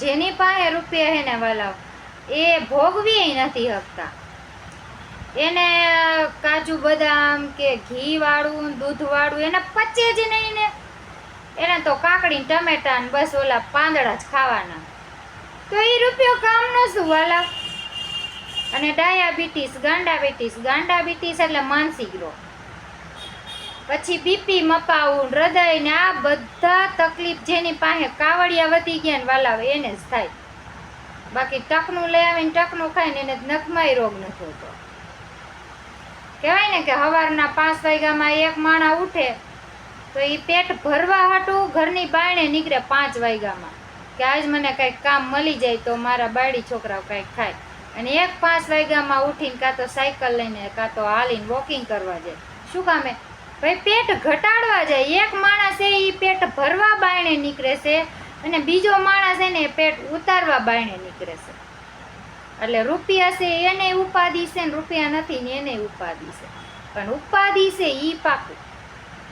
જેની પાસે રૂપિયા હે ને વાલાવ, એ ભોગવી નથી શકતા એને કાજુ બદામ કે ઘી વાળું, દૂધ વાળું, એને પચે જ નહીં ને. એને તો કાકડી ટમેટા ને બસ ઓલા પાંદડા જ ખાવાના. તો એ રૂપિયો કામનો શું વાલા અને ડાયાબિટીસ, ગાંડાબિટીસ ગાંડાબિટીસ એટલે માનસિક રોગ. પછી બીપી મપાવું હૃદય ને આ બધા તકલીફ જેની પાસે કાવડિયા વધી ગયા ને વાલા એને જ થાય. બાકી ટકનું લઈ આવીને ટકનું ખાઈને એને નખમાંય રોગ નથી હોતો કહેવાય ને કે સવારના પાંચ વાગ્યામાં એક માણા ઉઠે તો એ પેટ ભરવા હાટું ઘરની બાયણે નીકળે પાંચ વાગ્યામાં. કે આજ મને કંઈક કામ મળી જાય તો મારા બાળી છોકરાઓ કંઈક ખાય. અને એક પાંચ વાગ્યામાં ઉઠીને કાં તો સાયકલ લઈને કાં તો હાલીને વોકિંગ કરવા જાય. શું કામે ભાઈ, પેટ ઘટાડવા જાય. એક માણસ એ પેટ ભરવા બાયણે નીકળે છે અને બીજો માણસ છે ને એ પેટ ઉતારવા બાયણે નીકળે છે. એટલે રૂપિયા છે, એને ઉપાધિ છે ને રૂપિયા નથી ને એને ઉપાધિ છે. પણ ઉપાધિ છે એ પાકું.